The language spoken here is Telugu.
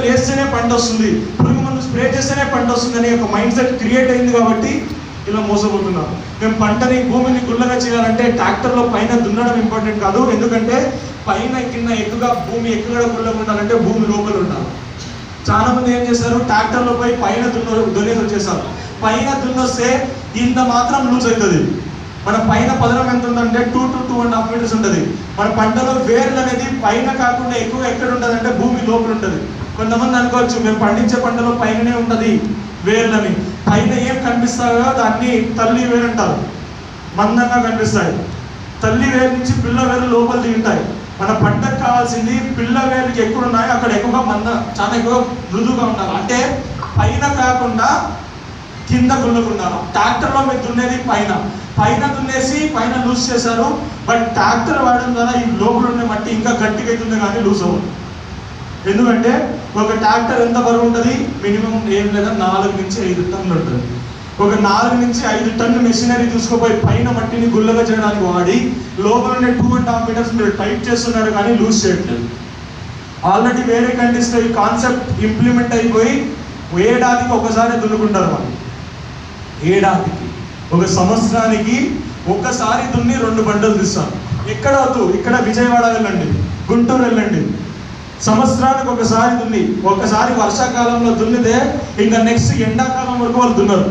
మందులు వేస్తేనే పంట వస్తుంది. పురుగు మందు స్ప్రే చేస్తేనే పంట వస్తుంది అనే ఒక మైండ్ సెట్ క్రియేట్ అయింది కాబట్టి ఇలా మోసపోతున్నాం మేము పంటని భూమిని గుల్లగా చేయాలంటే ట్రాక్టర్లో పైన దున్నడం ఇంపార్టెంట్ కాదు. ఎందుకంటే పైన కింద ఎక్కువగా భూమి ఎక్కువగా గుల్లగా ఉండాలంటే భూమి లోపల ఉండాలి. చాలా మంది ఏం చేశారు? ట్రాక్టర్లో పోయి పైన దున్న దున్నేసి వచ్చేసారు పైన దున్నొస్తే ఇంత మాత్రం లూజ్ అవుతుంది. మన పైన పదనం ఎంత ఉందంటే two to two and half meters ఉంటుంది. మన పంటలో వేర్లు అనేది పైన కాకుండా ఎక్కువ ఎక్కడ ఉంటుంది అంటే భూమి లోపల ఉంటుంది. కొంతమంది అనుకోవచ్చు మేము పండించే పంటలో పైననే ఉంటుంది వేర్లని. పైన ఏం కనిపిస్తాయో దాన్ని తల్లి వేరు అంటారు. మందంగా కనిపిస్తాయి. తల్లి వేరు నుంచి పిల్ల వేరు లోపల దిగుతాయి. మన పంటకు కావాల్సింది పిల్ల వేరుకి ఎక్కడ ఉన్నాయో అక్కడ ఎక్కువగా మంద చాలా ఎక్కువ మృదుగా ఉండాలి. అంటే పైన కాకుండా కింద గుల్లకుండాలి ట్రాక్టర్లో మీరు దున్నేది పైన. పైన దున్నేసి పైన లూజ్ చేశారు. బట్ ట్రాక్టర్ వాడడం ద్వారా ఈ లోపల ఉండే మట్టి ఇంకా గట్టిగా అవుతుంది కానీ లూజ్ అవ్వదు. ఎందుకంటే ఒక ట్రాక్టర్ ఎంత బరువు ఉంటుంది? మినిమం ఏం లేదా నాలుగు నుంచి ఐదు టన్నులు ఉంటుంది. ఒక నాలుగు నుంచి ఐదు టన్ను మెషినరీ తీసుకుపోయి పైన మట్టిని గుల్లగా చేయడానికి వాడి లోపల ఉండే టూ అండ్ హాఫ్ మీటర్స్ మీరు టైట్ చేస్తున్నారు కానీ లూజ్ చేయట్లేదు. ఆల్రెడీ వేరే కంట్రీస్లో ఈ కాన్సెప్ట్ ఇంప్లిమెంట్ అయిపోయి ఏడాదికి ఒకసారి దున్నుకుంటారు వాళ్ళు. ఏడాదికి ఒక సంవత్సరానికి ఒక్కసారి దున్ని రెండు బండలు తీస్తాను ఎక్కడ వద్దు ఇక్కడ విజయవాడ వెళ్ళండి గుంటూరు వెళ్ళండి. సంవత్సరానికి ఒకసారి దున్ని ఒకసారి వర్షాకాలంలో దున్నితే ఇంకా నెక్స్ట్ ఎండాకాలం వరకు వాళ్ళు దున్నరు.